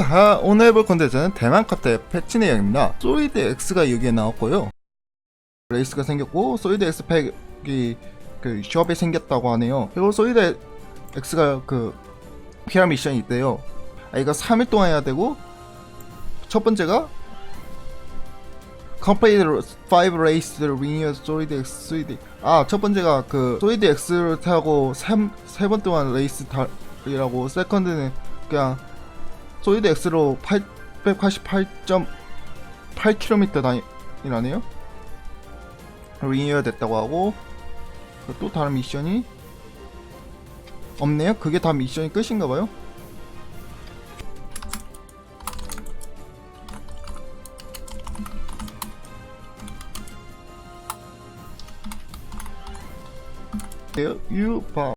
하, 오늘 해볼 컨텐츠는 대만 카페 패치 내용입니다. 소이드 X가 여기에 나왔고요. 레이스가 생겼고 소이드 X 팩이 그 숍에 생겼다고 하네요. 그리고 소이드 X가 그 PR 미션이 있대요. 아, 이거 3일 동안 해야 되고 첫 번째가 Complete 5 race linear 소이드 X 소이드 아첫 번째가 그 소이드 X를 타고 세번 동안 레이스 달이라고 세컨드는 그냥 소이드 X로 888.8km 다니라네요. 리니어 됐다고 하고 그또 다른 미션이 없네요. 그게 다 미션이 끝인가 봐요. 유바